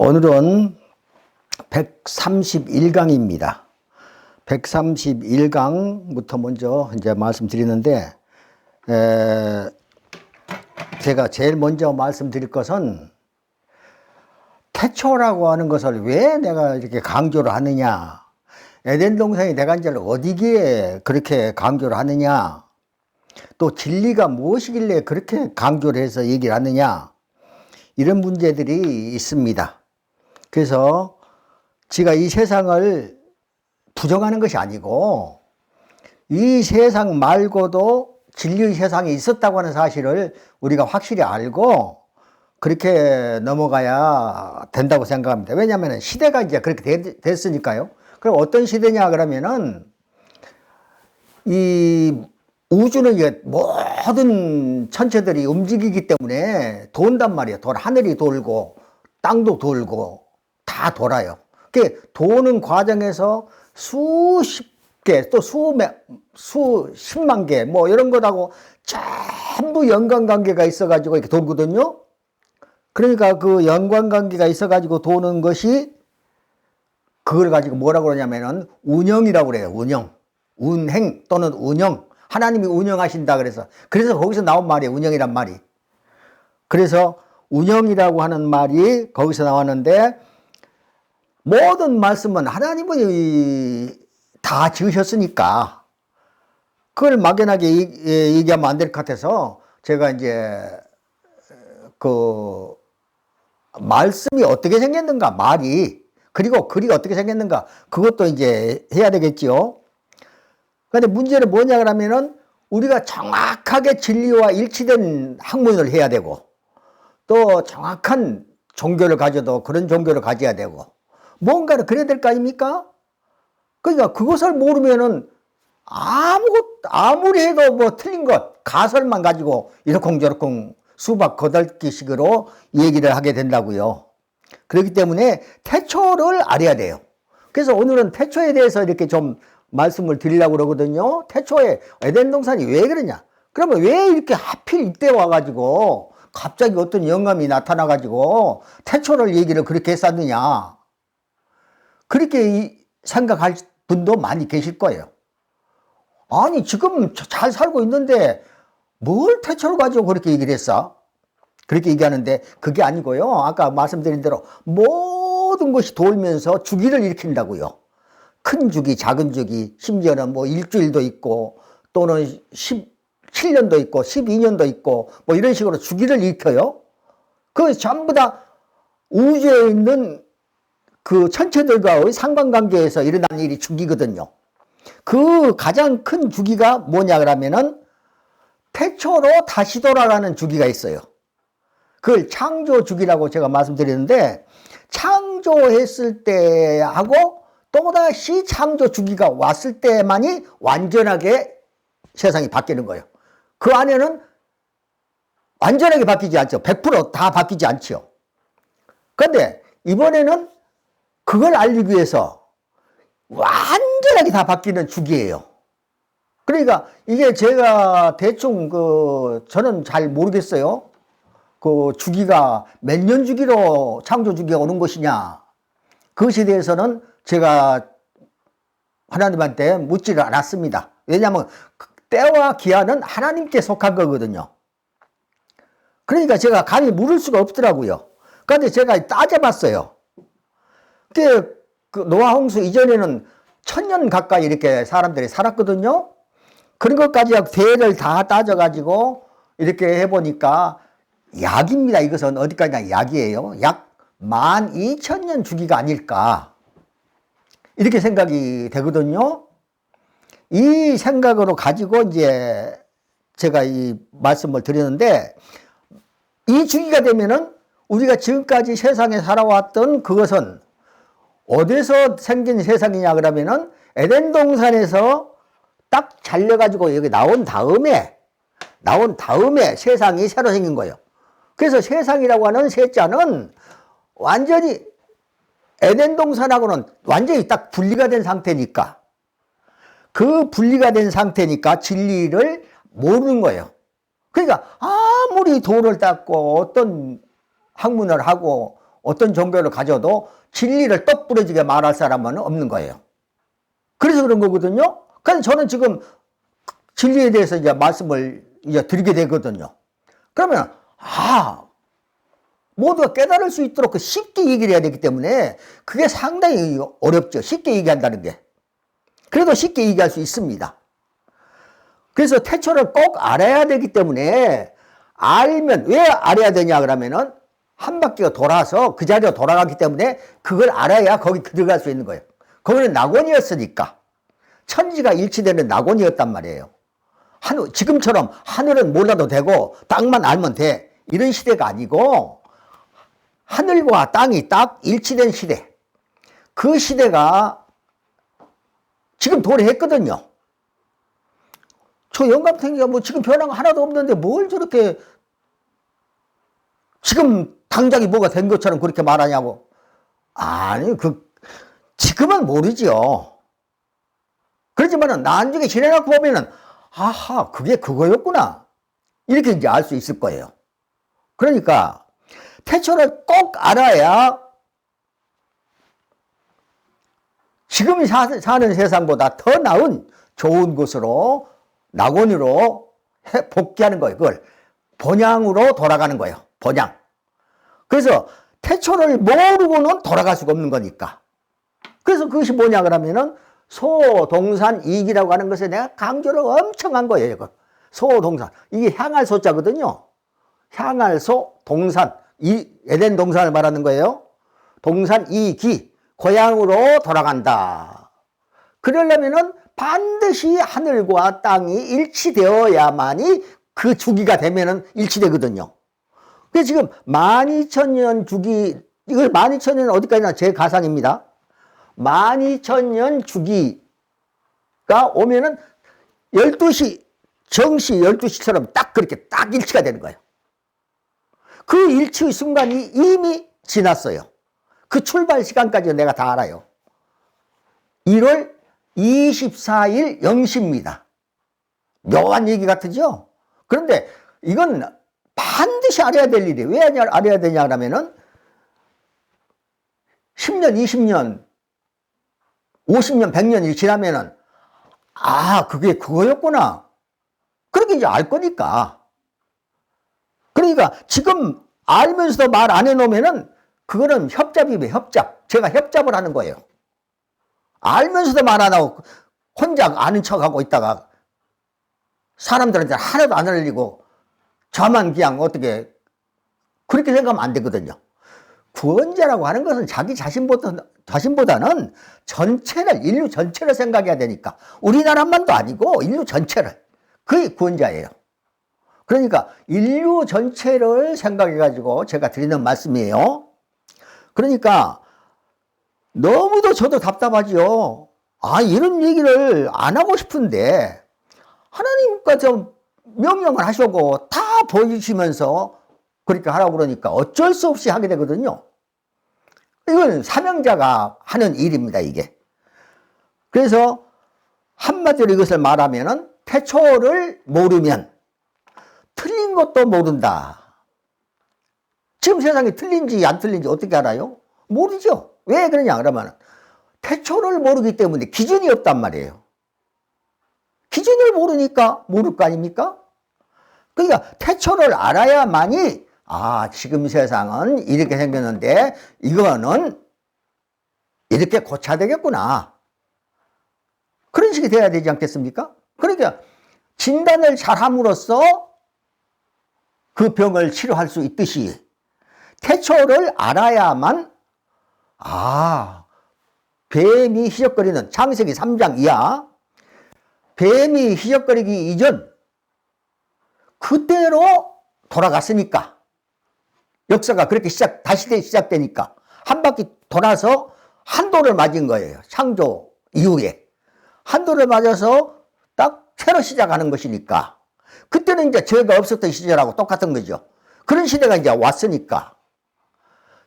오늘은 131강입니다. 131강부터 먼저 이제 말씀드리는데, 에, 제가 제일 먼저 말씀드릴 것은 태초라고 하는 것을 왜 내가 이렇게 강조를 하느냐. 에덴 동산이 내가 이제 어디기에 그렇게 강조를 하느냐. 또 진리가 무엇이길래 그렇게 강조를 해서 얘기를 하느냐. 이런 문제들이 있습니다. 그래서 지가 이 세상을 부정하는 것이 아니고 이 세상 말고도 진리의 세상이 있었다고 하는 사실을 우리가 확실히 알고 그렇게 넘어가야 된다고 생각합니다. 왜냐하면 시대가 이제 그렇게 됐, 으니까요 그럼 어떤 시대냐 그러면은 이 우주는 이제 모든 천체들이 움직이기 때문에 돈단 말이에요. 돈 하늘이 돌고 땅도 돌고 다 돌아요. 그 도는 과정에서 수십 개, 또 수몇, 수십만 개, 뭐 이런 것하고 전부 연관관계가 있어가지고 이렇게 돌거든요. 그러니까 그 연관관계가 있어가지고 도는 것이 그걸 가지고 뭐라고 그러냐면은 운영이라고 그래요. 운영. 운행 또는 운영. 하나님이 운영하신다 그래서. 그래서 거기서 나온 말이에요. 운영이란 말이. 그래서 운영이라고 하는 말이 거기서 나왔는데 모든 말씀은 하나님이 다 지으셨으니까 그걸 막연하게 얘기하면 안 될 것 같아서 제가 이제 그 말씀이 어떻게 생겼는가 말이 그리고 글이 어떻게 생겼는가 그것도 이제 해야 되겠지요. 그런데 문제는 뭐냐 그러면은 우리가 정확하게 진리와 일치된 학문을 해야 되고 또 정확한 종교를 가져도 그런 종교를 가져야 되고 뭔가를 그래야 될 거 아닙니까? 그러니까 그것을 모르면은 아무것, 아무리 해도 뭐 틀린 것, 가설만 가지고 이렇쿵저렇쿵 수박 거덜기식으로 얘기를 하게 된다고요. 그렇기 때문에 태초를 알아야 돼요. 그래서 오늘은 태초에 대해서 이렇게 좀 말씀을 드리려고 그러거든요. 태초에 에덴 동산이 왜 그러냐? 그러면 왜 이렇게 하필 이때 와가지고 갑자기 어떤 영감이 나타나가지고 태초를 얘기를 그렇게 했었느냐? 그렇게 생각할 분도 많이 계실 거예요. 아니, 지금 잘 살고 있는데 뭘 태초를 가지고 그렇게 얘기를 했어? 그렇게 얘기하는데 그게 아니고요. 아까 말씀드린 대로 모든 것이 돌면서 주기를 일으킨다고요. 큰 주기, 작은 주기, 심지어는 뭐 일주일도 있고 또는 17년도 있고 12년도 있고 뭐 이런 식으로 주기를 일으켜요. 그 전부 다 우주에 있는 그 천체들과의 상관관계에서 일어나는 일이 주기거든요. 그 가장 큰 주기가 뭐냐 그러면은 태초로 다시 돌아가는 주기가 있어요. 그걸 창조 주기라고 제가 말씀드렸는데 창조했을 때하고 또다시 창조 주기가 왔을 때만이 완전하게 세상이 바뀌는 거예요. 그 안에는 완전하게 바뀌지 않죠. 100%다 바뀌지 않죠. 그런데 이번에는 그걸 알리기 위해서 완전하게 다 바뀌는 주기예요. 그러니까 이게 제가 대충 그 저는 잘 모르겠어요. 그 주기가 몇 년 주기로 창조 주기가 오는 것이냐. 그것에 대해서는 제가 하나님한테 묻지를 않았습니다. 왜냐하면 그 때와 기한은 하나님께 속한 거거든요. 그러니까 제가 감히 물을 수가 없더라고요. 그런데 제가 따져봤어요. 그때 그 노아 홍수 이전에는 천년 가까이 이렇게 사람들이 살았거든요. 그런 것까지 대를 다 따져가지고 이렇게 해보니까 약입니다. 이것은 어디까지나 약이에요. 약 만 이천 년 주기가 아닐까. 이렇게 생각이 되거든요. 이 생각으로 가지고 이제 제가 이 말씀을 드렸는데 이 주기가 되면은 우리가 지금까지 세상에 살아왔던 그것은 어디서 생긴 세상이냐 그러면은 에덴 동산에서 딱 잘려가지고 여기 나온 다음에 나온 다음에 세상이 새로 생긴 거예요. 그래서 세상이라고 하는 세자는 완전히 에덴 동산하고는 완전히 딱 분리가 된 상태니까 그 분리가 된 상태니까 진리를 모르는 거예요. 그러니까 아무리 돈을 닦고 어떤 학문을 하고 어떤 종교를 가져도 진리를 떡 부러지게 말할 사람은 없는 거예요. 그래서 그런 거거든요. 그래서 저는 지금 진리에 대해서 이제 말씀을 이제 드리게 되거든요. 그러면, 아, 모두가 깨달을 수 있도록 그 쉽게 얘기를 해야 되기 때문에 그게 상당히 어렵죠. 쉽게 얘기한다는 게. 그래도 쉽게 얘기할 수 있습니다. 그래서 태초를 꼭 알아야 되기 때문에 알면 왜 알아야 되냐 그러면은 한 바퀴가 돌아서 그 자리로 돌아가기 때문에 그걸 알아야 거기 들어갈 수 있는 거예요. 거기는 낙원이었으니까 천지가 일치되는 낙원이었단 말이에요. 하늘 지금처럼 하늘은 몰라도 되고 땅만 알면 돼 이런 시대가 아니고 하늘과 땅이 딱 일치된 시대. 그 시대가 지금 도래했거든요. 저 영감탱이가 뭐 지금 변화가 하나도 없는데 뭘 저렇게 지금 당장이 뭐가 된 것처럼 그렇게 말하냐고. 아니, 그, 지금은 모르지요. 그렇지만은 나중에 지내놓고 보면은, 아하, 그게 그거였구나. 이렇게 이제 알 수 있을 거예요. 그러니까, 태초를 꼭 알아야 지금 사, 사는 세상보다 더 나은 좋은 곳으로 낙원으로 해- 복귀하는 거예요. 그걸 본향으로 돌아가는 거예요. 본향. 그래서 태초를 모르고는 돌아갈 수가 없는 거니까. 그래서 그것이 뭐냐 그러면은 소동산 이기라고 하는 것에 내가 강조를 엄청 한 거예요. 이거. 소동산. 이게 향할 소자거든요. 향할 소 동산. 이 에덴 동산을 말하는 거예요. 동산 이기 고향으로 돌아간다. 그러려면은 반드시 하늘과 땅이 일치되어야만이 그 주기가 되면은 일치되거든요. 그래서 지금 12,000년 주기, 이걸 12,000년 어디까지나 제 가상입니다. 12,000년 주기가 오면은 12시, 정시 12시처럼 딱 그렇게 딱 일치가 되는 거예요. 그 일치의 순간이 이미 지났어요. 그 출발 시간까지 내가 다 알아요. 1월 24일 0시입니다. 묘한 얘기 같으죠? 그런데 이건 반드시 알아야 될 일이에요. 왜 알아야 되냐 그러면은 10년, 20년, 50년, 100년이 지나면은 아, 그게 그거였구나. 그렇게 이제 알 거니까. 그러니까 지금 알면서도 말 안 해놓으면은 그거는 협잡이에요, 협잡. 제가 협잡을 하는 거예요. 알면서도 말 안 하고 혼자 아는 척하고 있다가 사람들한테 하나도 안 알리고 저만 그냥 어떻게 그렇게 생각하면 안 되거든요. 구원자라고 하는 것은 자기 자신보다, 자신보다는 전체를, 인류 전체를 생각해야 되니까. 우리나라만도 아니고 인류 전체를. 그게 구원자예요. 그러니까 인류 전체를 생각해가지고 제가 드리는 말씀이에요. 그러니까 너무도 저도 답답하지요. 아, 이런 얘기를 안 하고 싶은데 하나님과 좀 명령을 하시고 다 보여주시면서 그렇게 하라고 그러니까 어쩔 수 없이 하게 되거든요. 이건 사명자가 하는 일입니다, 이게. 그래서 한마디로 이것을 말하면은 태초를 모르면 틀린 것도 모른다. 지금 세상이 틀린지 안 틀린지 어떻게 알아요? 모르죠. 왜 그러냐 그러면 태초를 모르기 때문에 기준이 없단 말이에요. 기준을 모르니까 모를 거 아닙니까? 그러니까 태초를 알아야만이 아 지금 세상은 이렇게 생겼는데 이거는 이렇게 고쳐야 되겠구나. 그런 식이 돼야 되지 않겠습니까? 그러니까 진단을 잘함으로써 그 병을 치료할 수 있듯이 태초를 알아야만 아 뱀이 희적거리는 창세기 3장 이하 뱀이 희적거리기 이전 그대로 돌아갔으니까 역사가 그렇게 시작 다시 시작되니까 한 바퀴 돌아서 한도를 맞은 거예요. 창조 이후에 한도를 맞아서 딱 새로 시작하는 것이니까 그때는 이제 죄가 없었던 시절하고 똑같은 거죠. 그런 시대가 이제 왔으니까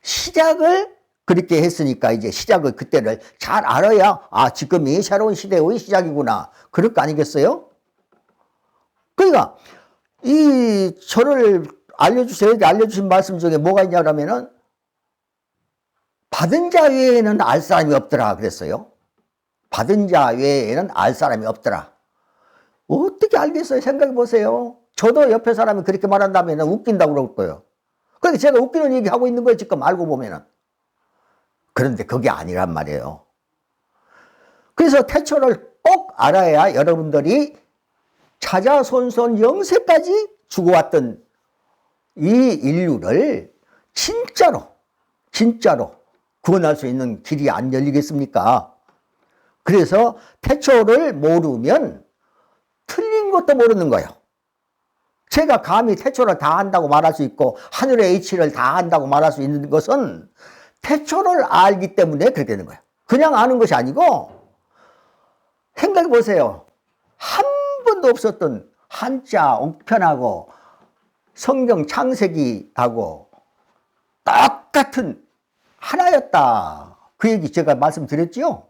시작을 그렇게 했으니까 이제 시작을 그때를 잘 알아야 아 지금이 새로운 시대의 시작이구나 그럴 거 아니겠어요? 그러니까 이 저를 알려주세요 알려주신 말씀 중에 뭐가 있냐 그러면은 받은 자 외에는 알 사람이 없더라 그랬어요. 받은 자 외에는 알 사람이 없더라. 어떻게 알겠어요? 생각해 보세요. 저도 옆에 사람이 그렇게 말한다면 웃긴다고 그럴 거예요. 그러니까 제가 웃기는 얘기 하고 있는 거예요. 지금 알고 보면은. 그런데 그게 아니란 말이에요. 그래서 태초를 꼭 알아야 여러분들이 차자손손 영세까지 죽어왔던 이 인류를 진짜로, 진짜로 구원할 수 있는 길이 안 열리겠습니까? 그래서 태초를 모르면 틀린 것도 모르는 거예요. 제가 감히 태초를 다 한다고 말할 수 있고 하늘의 H를 다 한다고 말할 수 있는 것은 태초를 알기 때문에 그렇게 되는 거예요. 그냥 아는 것이 아니고 생각해 보세요. 한 번도 없었던 한자 옥편하고 성경 창세기하고 똑같은 하나였다. 그 얘기 제가 말씀드렸지요.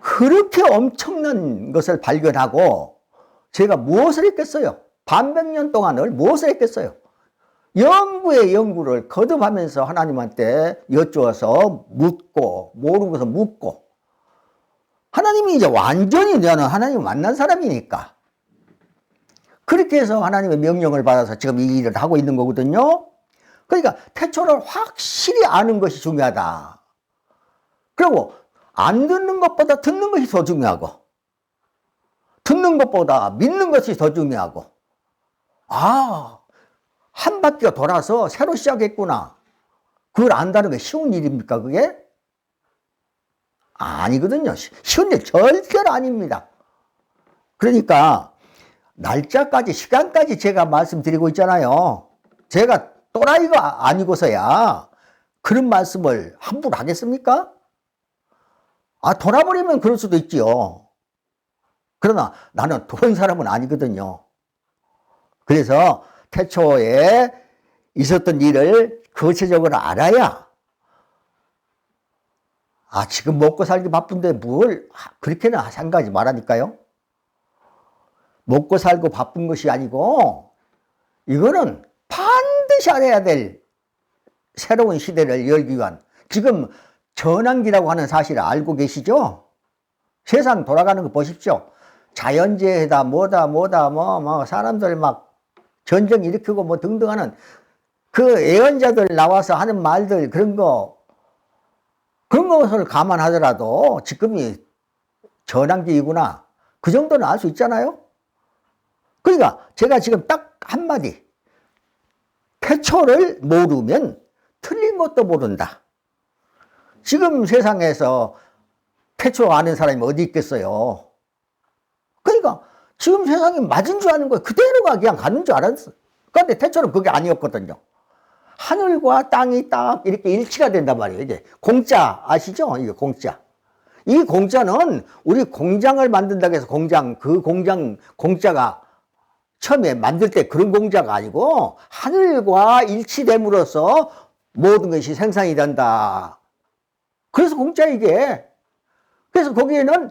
그렇게 엄청난 것을 발견하고 제가 무엇을 했겠어요? 반백 년 동안을 무엇을 했겠어요? 연구의 연구를 거듭하면서 하나님한테 여쭈어서 묻고 모르는 것을 묻고 하나님이 이제 완전히 너는 하나님 만난 사람이니까 그렇게 해서 하나님의 명령을 받아서 지금 이 일을 하고 있는 거거든요. 그러니까 태초를 확실히 아는 것이 중요하다. 그리고 안 듣는 것보다 듣는 것이 더 중요하고 듣는 것보다 믿는 것이 더 중요하고 아, 한 바퀴가 돌아서 새로 시작했구나. 그걸 안다는 게 쉬운 일입니까, 그게? 아니거든요. 쉬운 일 절대로 아닙니다. 그러니까 날짜까지 시간까지 제가 말씀드리고 있잖아요. 제가 또라이가 아니고서야 그런 말씀을 함부로 하겠습니까? 아 돌아버리면 그럴 수도 있지요. 그러나 나는 그런 사람은 아니거든요. 그래서 태초에 있었던 일을 구체적으로 알아야 아 지금 먹고 살기 바쁜데 뭘 그렇게는 생각하지 말라니까요. 먹고 살고 바쁜 것이 아니고 이거는 반드시 알아야 될 새로운 시대를 열기 위한 지금 전환기라고 하는 사실을 알고 계시죠? 세상 돌아가는 거 보십시오. 자연재해다 뭐다 뭐다 뭐, 뭐 사람들 막 전쟁 일으키고 뭐 등등 하는 그 예언자들 나와서 하는 말들 그런 거 그런 것을 감안하더라도 지금이 전환기이구나 그 정도는 알 수 있잖아요. 그러니까 제가 지금 딱 한마디. 태초를 모르면 틀린 것도 모른다. 지금 세상에서 태초 아는 사람이 어디 있겠어요? 그러니까 지금 세상이 맞은 줄 아는 거예요. 그대로가 그냥 가는 줄 알았어. 그런데 태초는 그게 아니었거든요. 하늘과 땅이 딱 이렇게 일치가 된단 말이에요. 이게 공짜 아시죠? 이게 공짜. 이 공짜는 우리 공장을 만든다고 해서 공장, 그 공장, 공짜가 처음에 만들 때 그런 공자가 아니고 하늘과 일치됨으로써 모든 것이 생산이 된다. 그래서 공짜 이게. 그래서 거기에는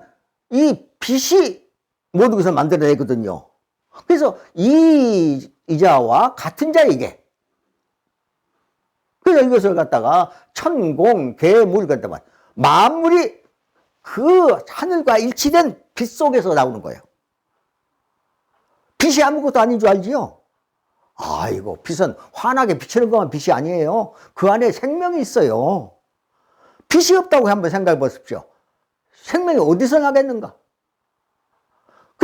이 빛이 모든 것을 만들어내거든요. 그래서 이 이자와 같은 자 이게. 그래서 이것을 갖다가 천공, 개물 갖다 말 만물이 그 하늘과 일치된 빛 속에서 나오는 거예요. 빛이 아무것도 아닌 줄 알지요? 아이고, 빛은 환하게 비치는 것만 빛이 아니에요. 그 안에 생명이 있어요. 빛이 없다고 한번 생각해 보십시오. 생명이 어디서 나겠는가?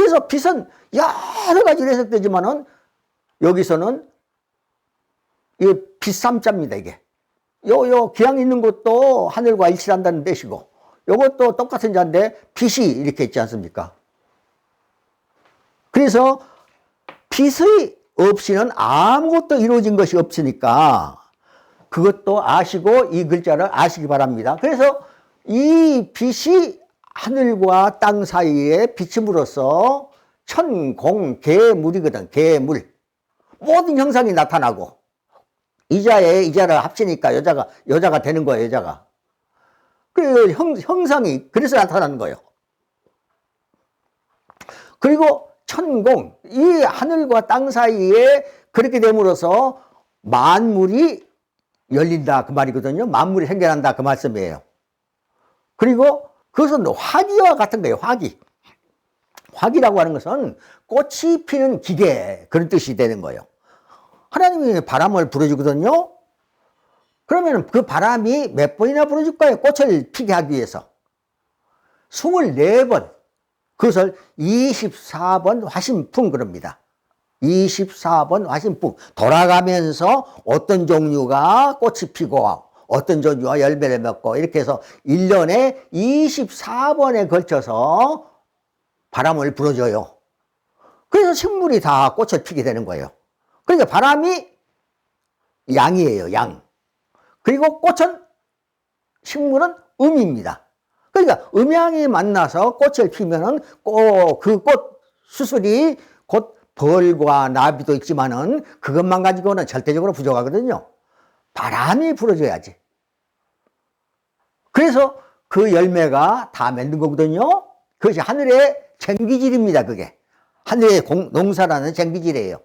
그래서 빛은 여러 가지로 해석되지만은 여기서는 이 빛삼자입니다, 이게. 요, 요, 기양 있는 것도 하늘과 일치한다는 뜻이고, 요것도 똑같은 자인데 빛이 이렇게 있지 않습니까? 그래서 빛의 없이는 아무것도 이루어진 것이 없으니까 그것도 아시고 이 글자를 아시기 바랍니다. 그래서 이 빛이 하늘과 땅 사이에 비침으로써 천공 개물이거든. 개물. 모든 형상이 나타나고 이자에 이자를 합치니까 여자가 여자가 되는 거예요, 여자가. 그 형, 형상이 그래서 나타나는 거예요. 그리고 천공, 이 하늘과 땅 사이에 그렇게 됨으로써 만물이 열린다 그 말이거든요. 만물이 생겨난다 그 말씀이에요. 그리고 그것은 화기와 같은 거예요. 화기. 화기라고 하는 것은 꽃이 피는 기계 그런 뜻이 되는 거예요. 하나님이 바람을 불어주거든요. 그러면 그 바람이 몇 번이나 불어줄까요? 꽃을 피게 하기 위해서. 24번. 그것을 24번 화신풍 그럽니다. 24번 화신풍. 돌아가면서 어떤 종류가 꽃이 피고 어떤 종류가 열매를 맺고 이렇게 해서 1년에 24번에 걸쳐서 바람을 불어줘요. 그래서 식물이 다 꽃을 피게 되는 거예요. 그러니까 바람이 양이에요, 양. 그리고 꽃은, 식물은 음입니다. 그러니까 음양이 만나서 꽃을 피면은 꼭그꽃 수술이 곧 벌과 나비도 있지만은 그것만 가지고는 절대적으로 부족하거든요. 바람이 불어줘야지. 그래서 그 열매가 다 맺는 거거든요. 그것이 하늘의 쟁기질입니다, 그게. 하늘의 공- 농사라는 쟁기질이에요.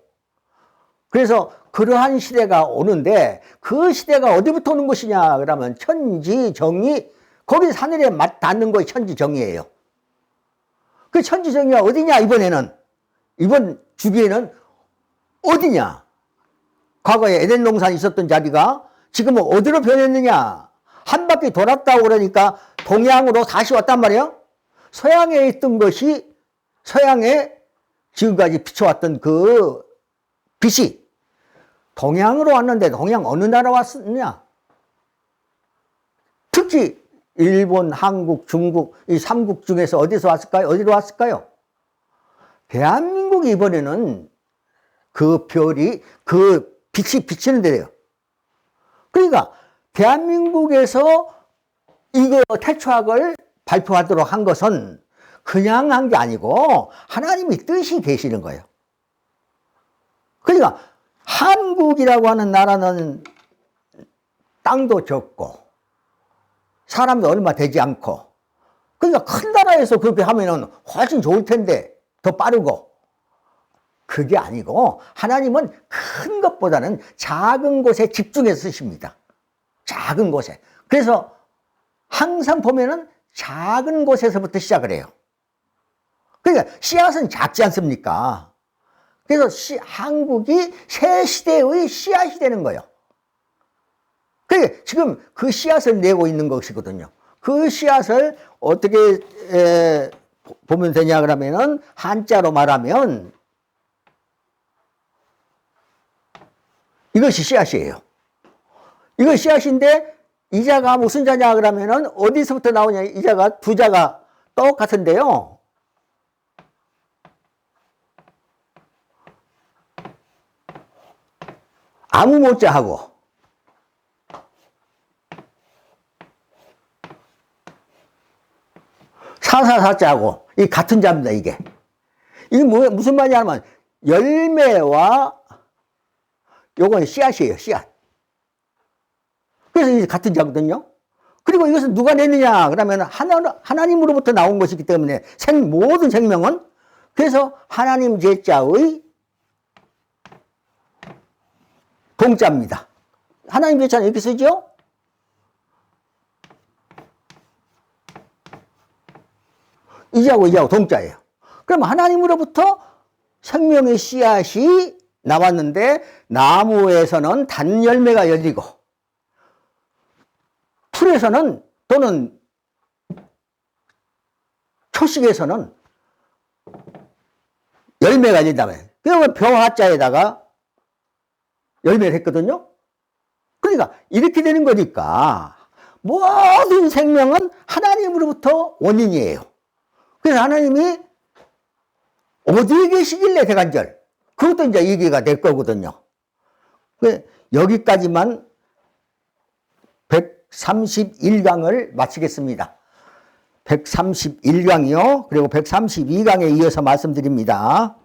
그래서 그러한 시대가 오는데 그 시대가 어디부터 오는 것이냐 그러면 천지정이 거기 하늘에 맞 닿는 것이 천지정이에요. 그 천지정이가 어디냐 이번에는 이번 주기에는 어디냐? 과거에 에덴 동산이 있었던 자리가 지금은 어디로 변했느냐? 한 바퀴 돌았다고 그러니까 동양으로 다시 왔단 말이에요. 서양에 있던 것이 서양에 지금까지 비춰왔던 그 빛이 동양으로 왔는데 동양 어느 나라 왔느냐? 특히 일본, 한국, 중국 이 삼국 중에서 어디서 왔을까요? 어디로 왔을까요? 대한민국이 이번에는 그 별이 그 빛이 비치는 데래요. 그러니까 대한민국에서 이거 태초학을 발표하도록 한 것은 그냥 한 게 아니고 하나님이 뜻이 계시는 거예요. 그러니까 한국이라고 하는 나라는 땅도 적고 사람도 얼마 되지 않고 그러니까 큰 나라에서 그렇게 하면은 훨씬 좋을 텐데 더 빠르고 그게 아니고 하나님은 큰 것보다는 작은 곳에 집중해서 쓰십니다. 작은 곳에. 그래서 항상 보면은 작은 곳에서부터 시작을 해요. 그러니까 씨앗은 작지 않습니까? 그래서 시, 한국이 새 시대의 씨앗이 되는 거예요. 그러니까 지금 그 씨앗을 내고 있는 것이거든요. 그 씨앗을 어떻게 에, 보면 되냐 그러면은 한자로 말하면 이것이 씨앗이에요. 이거 씨앗인데 이자가 무슨 자냐 그러면은 어디서부터 나오냐? 이자가 두 자가 똑같은데요. 아무 못자하고. 사사사자하고. 이 같은 자입니다 이게. 이게 뭐, 무슨 말이냐 하면 열매와 요건 씨앗이에요 씨앗 그래서 이게 같은 자거든요 그리고 이것은 누가 냈느냐 그러면 하나, 하나님으로부터 나온 것이기 때문에 생, 모든 생명은 그래서 하나님 제자의 동자입니다. 하나님 제자는 이렇게 쓰죠? 이자고 이자고 동자예요. 그럼 하나님으로부터 생명의 씨앗이 나왔는데 나무에서는 단 열매가 열리고 풀에서는 또는 초식에서는 열매가 열린다면 그러면 벼화자에다가 열매를 했거든요. 그러니까 이렇게 되는 거니까 모든 생명은 하나님으로부터 원인이에요. 그래서 하나님이 어디에 계시길래 대간절 그것도 이제 얘기가 될 거거든요. 그 여기까지만 131강을 마치겠습니다. 131강이요. 그리고 132강에 이어서 말씀드립니다.